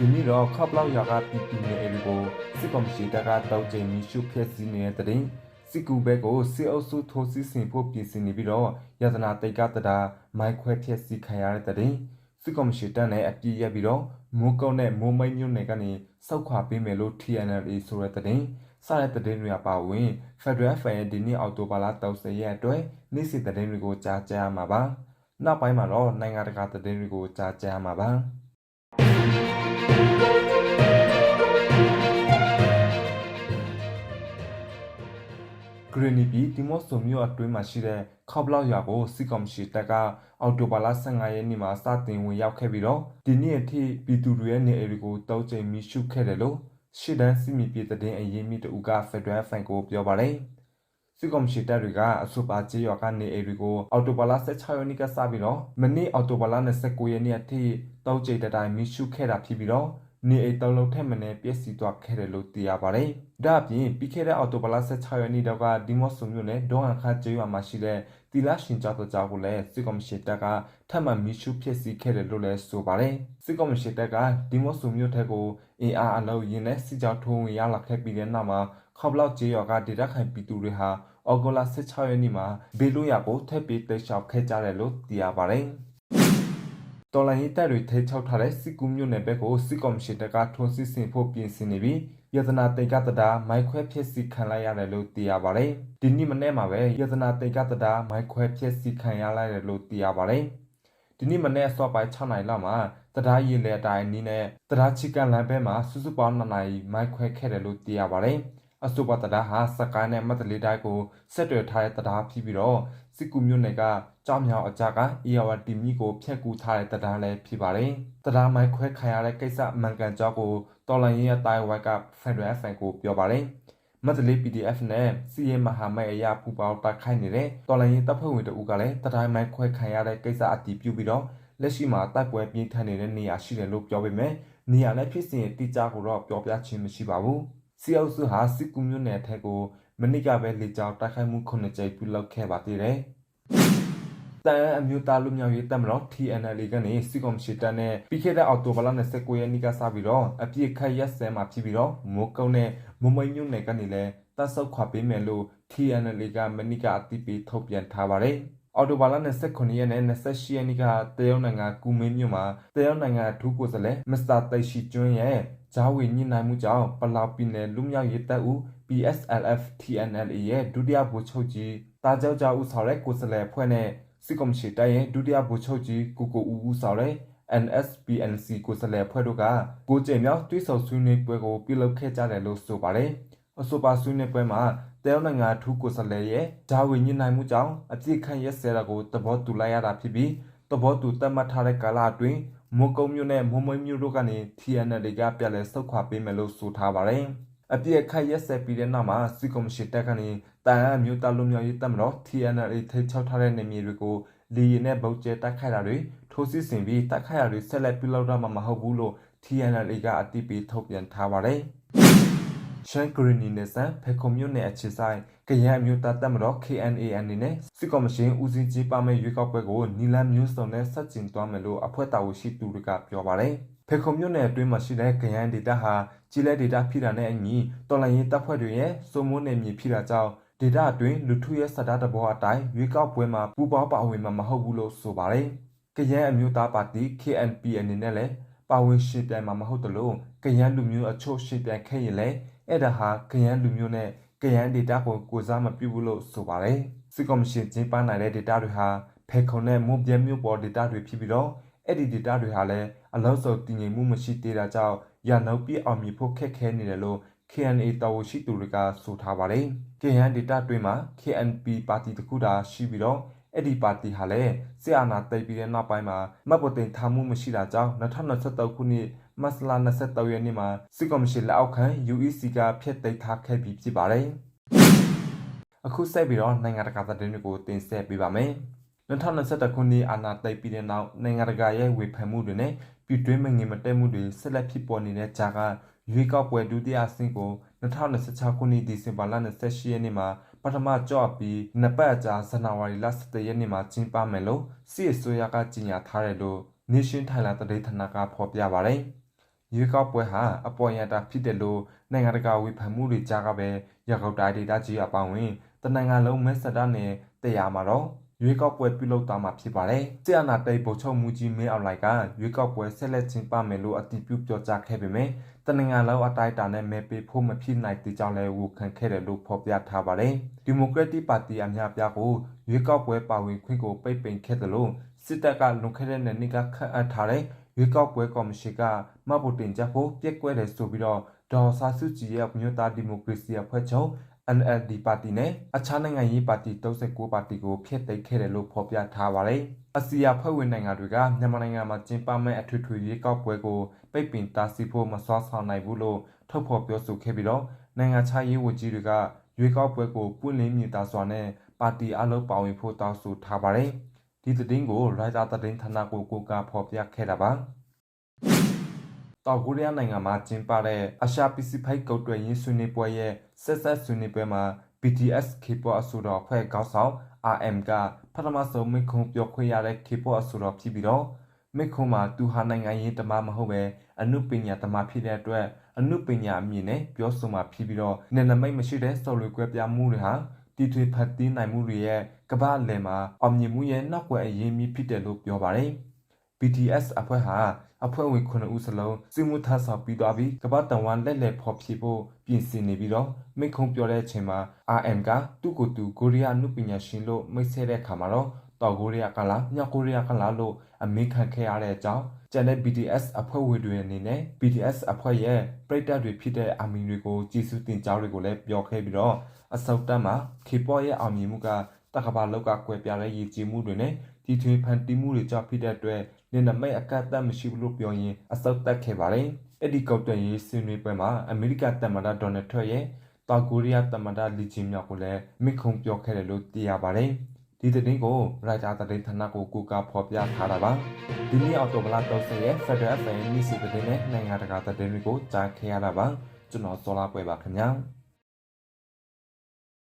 ဒီနေ့တော့ခောက်လောက်ရွာကပြည်သူနေအိမ်ကိုစစ်ကောင်စီတပ်ကတောက်ကျင်းမီရှုဖျက်ဆီးနေတဲ့တဲ့စစ်ကူဘဲကိုစစ်အုပ်စုထိုးစစ်ဆင်ဖို့ပြင်ဆင်နေပြီးတော့ရတနာတိတ်ကတတာမိုက်ခွဲဖျက်ဆီးခံရတဲ့တဲ့စစ်ကောင်စီတပ်နဲ့အပြည့်ရက်ပြီးတော့မိုးကုတ်နဲ့မိုးမိတ်မြို့နယ်ကနေစောက်ခွာပေးမယ်လို့ TNL ဆိုတဲ့တဲ့စတဲ့တဲ့တွေပါဝင် Federal Fan ရဲ့ဒီနေ့အော်တိုဘာလ30ရက်အတွက်နေ့စဉ်တဲ့တွေကိုကြားကြားမှာပါနောက်ပိုင်းမှာတော့နိုင်ငံတကာတဲ့တွေကိုကြားကြားမှာပါ ဂရနီပီဒီမော့ဆိုမျိုးအတွင်းမှာရှိတဲ့ခောက်ဘလောက်ရွာကိုစစ်ကောင်စီတပ်ကအော်တိုဘာလ15ရက်နေ့မှာစတင်ဝင်ရောက်ခဲ့ပြီးတော့ဒီနေ့အထိပြည်သူတွေရဲ့နေအိမ်တွေကိုတောက်ကျိန်မိရှုခဲ့တယ်လို့ရှစ်တန်းစီမီပြည်တဲ့အရေးမြစ်တူကဖက်ဒရယ်ဖန်ကိုပြောပါတယ် စစ်ကောင်စီတပ်တွေကအဆိုပါကြေးရွာကနေအိမ်တွေကိုအော်တိုဘာလ16ရက်နေ့ကစပြီးတော့မနေ့အော်တိုဘာလ29ရက်နေ့အထိတောက်ကျိန်တိုင်းမိရှုခဲ့တာဖြစ်ပြီးတော့နေအိမ်တောင်လုံးထက်မင်းပြည့်စည်သွားခဲ့တယ်လို့သိရပါတယ်။ဒါ့အပြင်ပြီးခဲ့တဲ့အော်တိုဘလာ16ရက်နေ့တော့ကဒီမော့ဆိုမျိုးနဲ့ဒေါန်ခါကျေးရွာမှာရှိတဲ့တီလာရှင်ကျောင်းတော်ကိုလည်းစစ်ကောင်စီတပ်ကထပ်မံမီရှုဖြစ်စီခဲ့တယ်လို့လည်းဆိုပါတယ်။စစ်ကောင်စီတပ်ကဒီမော့ဆိုမျိုးထက်ကိုအင်အားအလုံးရင်းနဲ့စစ်ကြောထိုးဝင်ရလာခဲ့ပြီးတဲ့နောက်မှာ ခေါပလောက်ကျေးရွာကဒေတာခိုင်ပြည်သူတွေဟာအော်ဂိုလာ16ရက်နေ့မှာဘေလိုယာကိုထပ်ပြီးတိတ်လျှောက်ခဲ့ကြတယ်လို့သိရပါတယ်။တော်လိုင်းရေးတပ်တွေထိချုပ်ထားတဲ့စစ်ကူးမြို့နယ်ဘက်ကိုစစ်ကောင်စီတပ်ကထွန်းစစ်ဆင်ဖို့ပြင်ဆင်နေပြီးယတနာတေကတတာမိုက်ခွဲဖြစ်စီခံလိုက်ရတယ်လို့သိရပါတယ်။ဒီနေ့မနေ့မှာပဲယတနာတေကတတာမိုက်ခွဲဖြစ်စီခံရလိုက်တယ်လို့သိရပါတယ်။ဒီနေ့မနေ့အစောပိုင်း6နိုင်လောက်မှာတရားရင်လေအတိုင်းနီးနဲ့တရားချီကန်လမ်းဘက်မှာစုစုပေါင်း2နိုင်မိုက်ခွဲခဲ့တယ်လို့သိရပါတယ်။ အဆိုပါတရားဟာစကိုင်းနဲ့မတ်တလေးတိုင်းကိုဆက်တွယ်ထားတဲ့တရားဖြစ်ပြီးတော့စစ်ကူမြို့နယ်ကကြောင်မြောင်အကြကအေယာဝတီမြစ်ကိုဖျက်ကူထားတဲ့တရားလည်းဖြစ်ပါတယ်။တရားမိုက်ခွဲခံရတဲ့ကိစ္စအမှန်ကန်ကြောင်းကိုတော်လိုင်းရဲ့တိုင်ဝိုက်ကဖက်ဒရယ်ဖန်ကိုပြောပါတယ်။မတ်တလေး PDF နဲ့စီရင်မဟာမိတ်အရာပူပေါင်းတိုက်ခိုက်နေတဲ့တော်လိုင်းရဲ့တပ်ဖွဲ့ဝင်တို့ကလည်းတရားမိုက်ခွဲခံရတဲ့ကိစ္စအတည်ပြုပြီးတော့လက်ရှိမှာတိုက်ပွဲပြင်းထန်နေတဲ့နေရာရှိတယ်လို့ပြောပေမဲ့နေရာနဲ့ဖြစ်စဉ်တိကျကိုတော့ပြောပြခြင်းမရှိပါဘူး။ စီအုပ်စုဟာစစ်ကူမျိုးနယ်ထက်ကိုမနစ်ကပဲလေကြောင်းတိုက်ခိုက်မှုခုနှစ်ကြိမ်ပြုလုပ်ခဲ့ပါသေးတယ်။တန်အမျိုးသားလူမျိုးရေးတပ်မတော် TNL ကနေစစ်ကောင်စီတပ်နဲ့ပြီးခဲ့တဲ့အောက်တိုဘာလ29ရက်နေ့ကစပြီးတော့အပြစ်ခတ်ရက်စဲမှာဖြစ်ပြီးတော့မိုးကုန်းနဲ့မုံမိတ်မြို့နယ်ကနေလည်းတပ်ဆုပ်ခွာပေးမယ်လို့ TNL ကမနစ်ကအတိပေးထုတ်ပြန်ထားပါတယ်။ အော်တိုဘာလ29ရက်နဲ့28ရက်နေ့ကတရုတ်နိုင်ငံကူမင်းမြို့မှာတရုတ်နိုင်ငံအထူးကိုယ်စားလှယ်မစ္စတာတိတ်ရှိကျွန်းရဲ့ဂျာဝေညှိနှိုင်းမှုကြောင့်ပလောက်ပြည်နယ်လူမျိုးရေးတပ်ဦး PSLF TNLA ရဲ့ဒုတိယဗိုလ်ချုပ်ကြီးတာကြောက်ကြောက်ဦးဆောင်တဲ့ကိုယ်စားလှယ်ဖွဲ့နဲ့စစ်ကောင်စီတပ်ရဲ့ဒုတိယဗိုလ်ချုပ်ကြီးကိုကိုဦးဦးဆောင်တဲ့ NSPNC ကိုယ်စားလှယ်ဖွဲ့တို့ကကိုကျင်မြောက်တွိဆုံဆွေးနွေးပွဲကိုပြုလုပ်ခဲ့ကြတယ်လို့ဆိုပါတယ်။ အဆိုပါဆွေးနွေးပွဲမှာတရုတ်နိုင်ငံထူးကိုယ်စားလှယ်ရဲ့ဂျာဝေညှိနှိုင်းမှုကြောင့်အပြစ်ခန့်ရက်စဲတာကိုသဘောတူလိုက်ရတာဖြစ်ပြီးသဘောတူတတ်မှတ်ထားတဲ့ကာလအတွင်းမိုးကုံမြို့နဲ့မုံမွေးမြို့တို့ကနေ TNL ကပြန်လည်ဆုတ်ခွာပေးမယ်လို့ဆိုထားပါတယ်။အပြည့်အခက်ရက်ဆက်ပြီးတဲ့နောက်မှာစစ်ကော်မရှင်တက်ကနေတန်အမျိုးသားလူမျိုးရေးတပ်မတော် TNL ထိချောက်ထားတဲ့နေမြေတွေကိုလီရင်နဲ့ဗုတ်ကျဲတိုက်ခိုက်တာတွေထိုးစစ်ဆင်ပြီးတိုက်ခိုက်တာတွေဆက်လက်ပြုလုပ်တော့မှာမဟုတ်ဘူးလို့ TNL ကအတိပေးထုတ်ပြန်ထားပါတယ်။ ရှန်ဂရီနီနယ်ဆန်ဖေကွန်မြို့နယ်အခြေဆိုင်ကရန်မျိုးသားတပ်မတော် KNA အနေနဲ့စစ်ကော်မရှင်ဦးစီးကြီးပါမဲ့ရွေးကောက်ပွဲကိုနီလန်မျိုးစုံနဲ့ဆက်ကျင်သွားမယ်လို့အဖွဲ့တာဝန်ရှိသူတွေကပြောပါတယ်။ဖေခုံမြို့နယ်အတွင်းမှာရှိတဲ့ကရန်ဒေတာဟာကြီးလက်ဒေတာဖြစ်တာနဲ့အညီတော်လိုင်းရေးတပ်ဖွဲ့တွေရဲ့စုံမိုးနယ်မြေဖြစ်တာကြောင့်ဒေတာအတွင်းလူထုရဲ့စတားတဘောအတိုင်းရွေးကောက်ပွဲမှာပူပေါပါဝင်မှာမဟုတ်ဘူးလို့ဆိုပါတယ်။ကရန်အမျိုးသားပါတီ KNP အနေနဲ့လည်းပါဝင်ရှိပြိုင်မှာမဟုတ်တလို့ကရန်လူမျိုးအချို့ရှိပြိုင်ခဲ့ရင်လည်း အဲ့ဒါဟာကရန်လူမျိုးနဲ့ကရန်ဒေတာကိုကိုစားမပြုဘူးလို့ဆိုပါတယ်စစ်ကော်မရှင်ကျင်းပနိုင်တဲ့ဒေတာတွေဟာဖေခုံနဲ့မွန်ပြဲမြို့ပေါ်ဒေတာတွေဖြစ်ပြီးတော့အဲ့ဒီဒေတာတွေဟာလည်းအလောက်စုံတည်ငြိမ်မှုမရှိသေးတာကြောင့်ရနောက်ပြအောင်မြင်ဖို့ခက်ခဲနေတယ်လို့ KNA တာဝန်ရှိသူတွေကဆိုထားပါတယ်။ KN ဒေတာတွင်မှာ KNP ပါတီတခုသာရှိပြီးတော့အဲ့ဒီပါတီဟာလည်းစစ်အာဏာသိမ်းပြီးတဲ့နောက်ပိုင်းမှာမတ်ပေါ်တင်ထားမှုမရှိတာကြောင့်2023ခုနှစ် မတ်လ23ရက်နေ့မှာစစ်ကော်မရှင်လက်အောက်ခံ UEC ကဖျက်သိမ်းထားခဲ့ပြီးဖြစ်ပါတယ်။အခုဆက်ပြီးတော့နိုင်ငံတကာသတင်းတွေကိုတင်ဆက်ပေးပါမယ်။2021ခုနှစ်အာဏာသိမ်းပြီးတဲ့နောက်နိုင်ငံတကာရဲ့ဝေဖန်မှုတွေနဲ့ပြည်တွင်းမငင်မတက်မှုတွေဆက်လက်ဖြစ်ပေါ်နေတဲ့ကြားကရွေးကောက်ပွဲဒုတိယအဆင့်ကို2026ခုနှစ်ဒီဇင်ဘာလ28ရက်နေ့မှာပထမကြော့ပြီးနှစ်ပတ်အကြာဇန်နဝါရီလ17ရက်နေ့မှာကျင်းပမယ်လို့စစ်အစိုးရကကြေညာထားတယ်လို့ Nation Thailand သတင်းဌာနကဖော်ပြပါတယ်။ ရွေးကောက်ပွဲဟာအပေါ်ရတာဖြစ်တယ်လို့နိုင်ငံတကာဝေဖန်မှုတွေကြားကပဲရောက်ောက်တိုင်းဒေသကြီးအပောင်းဝင်တနင်္ဂနွေလုံးမဲဆန္ဒနယ်တရားမှာတော့ရွေးကောက်ပွဲပြုလုပ်သွားမှာဖြစ်ပါတယ်။ဆီယနာတိတ်ဗိုလ်ချုပ်မှုကြီးမင်းအောင်လိုက်ကရွေးကောက်ပွဲဆက်လက်ကျင်းပမယ်လို့အတည်ပြုပြောကြားခဲ့ပေမဲ့တနင်္ဂနွေလုံးအတိုင်းအတာနဲ့မဲပေးဖို့မဖြစ်နိုင်တဲ့ကြောင့်လည်းဝူခံခဲ့တယ်လို့ဖော်ပြထားပါတယ်။ဒီမိုကရက်တစ်ပါတီအများပြားကိုရွေးကောက်ပွဲပါဝင်ခွင့်ကိုပိတ်ပင်ခဲ့တယ်လို့စစ်တပ်ကလွန်ခဲ့တဲ့နှစ်ကခန့်အပ်ထားတဲ့ရွေးကောက်ပွဲကော်မရှင်က မှတ်ဖို့တင်ကြဖို့ပြက်ကွဲတယ်ဆိုပြီးတော့ဒေါ်ဆာစုကြည်ရဲ့မြို့သားဒီမိုကရေစီအဖွဲ့ချုပ် NLD ပါတီနဲ့အခြားနိုင်ငံရေးပါတီ39ပါတီကိုဖျက်သိမ်းခဲ့တယ်လို့ဖော်ပြထားပါတယ်။အစီယာဖွဲ့ဝင်နိုင်ငံတွေကမြန်မာနိုင်ငံမှာကျင်းပမဲ့အထွေထွေရွေးကောက်ပွဲကိုပိတ်ပင်တားဆီးဖို့မစွမ်းဆောင်နိုင်ဘူးလို့ထုတ်ဖော်ပြောဆိုခဲ့ပြီးတော့နိုင်ငံခြားရေးဝန်ကြီးတွေကရွေးကောက်ပွဲကိုပွင့်လင်းမြင်သာစွာနဲ့ပါတီအလုပ်ပါဝင်ဖို့တောင်းဆိုထားပါတယ်။ဒီသတင်းကိုရိုက်တာသတင်းဌာနကိုကိုကဖော်ပြခဲ့တာပါ။ တောင်ကိုရီးယားနိုင်ငံမှာကျင်းပတဲ့အရှာပစိဖိတ်ကုတ်တွယ်ရင်းဆွေးနွေးပွဲရဲ့ဆက်ဆက်ဆွေးနွေးပွဲမှာ BTS K-pop အဆိုတော်အဖွဲ့ကောင်းဆောင် RM ကပထမဆုံးမိခွန်းပြောခွင့်ရတဲ့ K-pop အဆိုတော်ဖြစ်ပြီးတော့မိခွန်းမှာသူဟာနိုင်ငံရေးတမမဟုတ်ပဲအနုပညာတမဖြစ်တဲ့အတွက်အနုပညာအမြင်နဲ့ပြောဆိုမှဖြစ်ပြီးတော့နယ်နမိတ်မရှိတဲ့စော်လွေကွဲပြားမှုတွေဟာတီထွေဖတ်သိမ်းနိုင်မှုတွေရဲ့ကမ္ဘာအလယ်မှာအောင်မြင်မှုရဲ့နောက်ွယ်အရေးမြစ်ဖြစ်တယ်လို့ပြောပါတယ်။ BTS အဖွဲ့ဟာအဖွဲ့ဝင်9ဦးစလုံးစီမှုထဆောက်ပြီးသွားပြီးကပတ်တန်ဝမ်လက်လက်ဖော်ဖြစ်ဖို့ပြင်ဆင်နေပြီးတော့မိခုံပြောတဲ့အချိန်မှာ RM ကသူ့ကိုယ်သူကိုရီးယားနုပညာရှင်လို့မိတ်ဆက်တဲ့အခါမှာတော့တောင်ကိုရီးယားကလားမြောက်ကိုရီးယားကလားလို့အမေးခံခဲ့ရတဲ့အကြောင်းကျန်တဲ့ BTS အဖွဲ့ဝင်တွေအနေနဲ့ BTS အဖွဲ့ရဲ့ပရိသတ်တွေဖြစ်တဲ့အမီတွေကိုကြည်စုတင်ကြောင်းတွေကိုလည်းပြောခဲ့ပြီးတော့အစောက်တက်မှာ K-pop ရဲ့အောင်မြင်မှုက တက္ကပါလောက်ကကွယ်ပြားတဲ့ရည်ကြည်မှုတွေနဲ့ဒီထွေဖန်တီးမှုတွေကြောင့်ဖြစ်တဲ့အတွက်နေနမိတ်အကန့်အသတ်မရှိဘူးလို့ပြောရင်အစောက်တက်ခဲ့ပါတယ်။အဲ့ဒီကောက်တွယ်ရေးဆွေးနွေးပွဲမှာအမေရိကန်သမ္မတဒေါ်နယ်ထရန့်ရဲ့တောင်ကိုရီးယားသမ္မတလီဂျင်မြောက်ကိုလည်းမိခုံပြောခဲ့တယ်လို့သိရပါတယ်။ဒီသတင်းကိုရိုက်တာသတင်းဌာနကိုကိုကဖော်ပြထားတာပါ။ဒီနေ့အော်တိုဘလာ30ရဲ့ Federal FM နေ့စီသတင်းနဲ့နိုင်ငံတကာသတင်းတွေကိုကြားခဲ့ရတာပါ။ကျွန်တော်စောလာပွဲပါခင်ဗျာ။